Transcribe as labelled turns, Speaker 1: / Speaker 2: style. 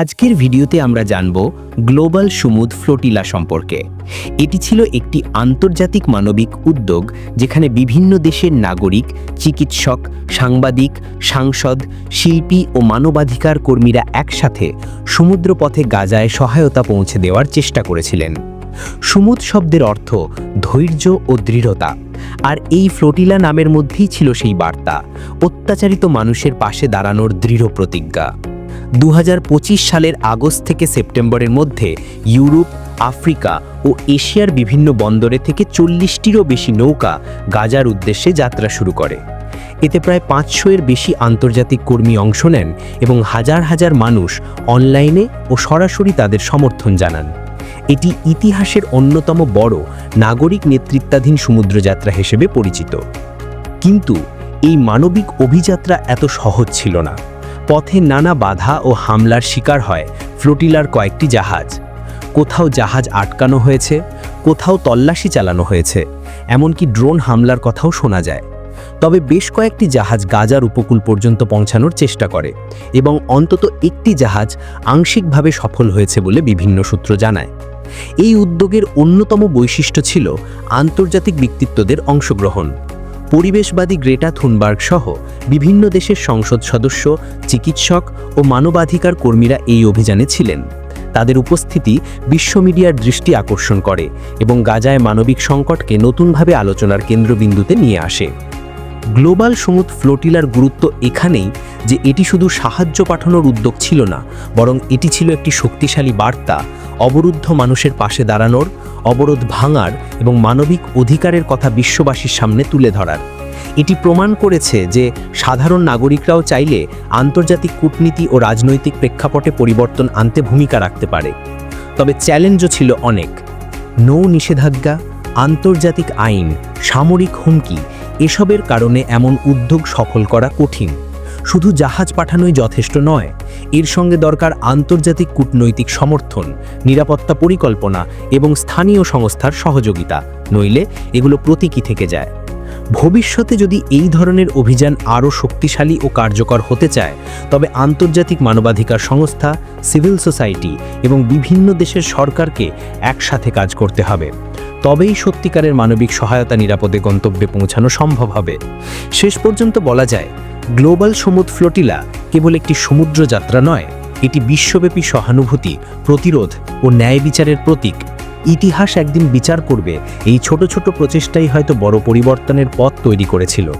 Speaker 1: আজকের ভিডিওতে আমরা জানব গ্লোবাল সুমুদ ফ্লোটিলা সম্পর্কে। এটি ছিল একটি আন্তর্জাতিক মানবিক উদ্যোগ যেখানে বিভিন্ন দেশের নাগরিক, চিকিৎসক, সাংবাদিক, সাংসদ, শিল্পী ও মানবাধিকার কর্মীরা একসাথে সমুদ্রপথে গাজায় সহায়তা পৌঁছে দেওয়ার চেষ্টা করেছিলেন। সুমুদ শব্দের অর্থ ধৈর্য ও দৃঢ়তা। আর এই ফ্লোটিলা নামের মধ্যেই ছিল সেই বার্তা। অত্যাচারিত মানুষের পাশে দাঁড়ানোর দৃঢ় প্রতিজ্ঞা। দু হাজার পঁচিশ সালের আগস্ট থেকে সেপ্টেম্বরের মধ্যে ইউরোপ, আফ্রিকা ও এশিয়ার বিভিন্ন বন্দরে থেকে চল্লিশটিরও বেশি নৌকা গাজার উদ্দেশ্যে যাত্রা শুরু করে। এতে প্রায় পাঁচশো এর বেশি আন্তর্জাতিক কর্মী অংশ নেন এবং হাজার হাজার মানুষ অনলাইনে ও সরাসরি তাদের সমর্থন জানান। এটি ইতিহাসের অন্যতম বড় নাগরিক নেতৃত্বাধীন সমুদ্রযাত্রা হিসেবে পরিচিত। কিন্তু এই মানবিক অভিযাত্রা এত সহজ ছিল না। পথে নানা বাধা ও হামলার শিকার হয় ফ্লোটিলার কয়েকটি জাহাজ। কোথাও জাহাজ আটকানো হয়েছে, কোথাও তল্লাশি চালানো হয়েছে, এমনকি ড্রোন হামলার কথাও শোনা যায়। তবে বেশ কয়েকটি জাহাজ গাজার উপকূল পর্যন্ত পৌঁছানোর চেষ্টা করে এবং অন্তত একটি জাহাজ আংশিকভাবে সফল হয়েছে বলে বিভিন্ন সূত্র জানায়। এই উদ্যোগের অন্যতম বৈশিষ্ট্য ছিল আন্তর্জাতিক ব্যক্তিত্বদের অংশগ্রহণ। পরিবেশবাদী গ্রেটা থুনবার্গ সহ বিভিন্ন দেশের সংসদ সদস্য, চিকিৎসক ও মানবাধিকার কর্মীরা এই অভিযানে ছিলেন। তাদের উপস্থিতি বিশ্ব মিডিয়ার দৃষ্টি আকর্ষণ করে এবং গাজায় মানবিক সংকটকে নতুনভাবে আলোচনার কেন্দ্রবিন্দুতে নিয়ে আসে। গ্লোবাল সমুদ ফ্লোটিলার গুরুত্ব এখানেই যে এটি শুধু সাহায্য পাঠানোর উদ্যোগ ছিল না, বরং এটি ছিল একটি শক্তিশালী বার্তা, অবরুদ্ধ মানুষের পাশে দাঁড়ানোর, অবরোধ ভাঙার এবং মানবিক অধিকারের কথা বিশ্ববাসীর সামনে তুলে ধরার। এটি প্রমাণ করেছে যে সাধারণ নাগরিকরাও চাইলে আন্তর্জাতিক কূটনীতি ও রাজনৈতিক প্রেক্ষাপটে পরিবর্তন আনতে ভূমিকা রাখতে পারে। তবে চ্যালেঞ্জও ছিল অনেক। নৌ নিষেধাজ্ঞা, আন্তর্জাতিক আইন, সামরিক হুমকি এসবের কারণে এমন উদ্যোগ সফল করা কঠিন। শুধু জাহাজ পাঠানোই যথেষ্ট নয়, এর সঙ্গে দরকার আন্তর্জাতিক কূটনৈতিক সমর্থন, নিরাপত্তা পরিকল্পনা এবং স্থানীয় সংস্থার সহযোগিতা, নইলে এগুলো প্রতীকী থেকে যায়। ভবিষ্যতে যদি এই ধরনের অভিযান আরও শক্তিশালী ও কার্যকর হতে চায়, তবে আন্তর্জাতিক মানবাধিকার সংস্থা, সিভিল সোসাইটি এবং বিভিন্ন দেশের সরকারকে একসাথে কাজ করতে হবে। তবেই সত্যিকারের মানবিক সহায়তা নিরাপদে গন্তব্যে পৌঁছানো সম্ভব হবে। শেষ পর্যন্ত বলা যায়, গ্লোবাল সমুদ্র ফ্লোটিলা কেবল একটি সমুদ্র যাত্রা নয়, এটি বিশ্বব্যাপী সহানুভূতি, প্রতিরোধ ও ন্যায় বিচারের প্রতীক। ইতিহাস একদিন বিচার করবে, এই ছোট ছোট প্রচেষ্টাই হয়তো বড় পরিবর্তনের পথ তৈরি করেছিল।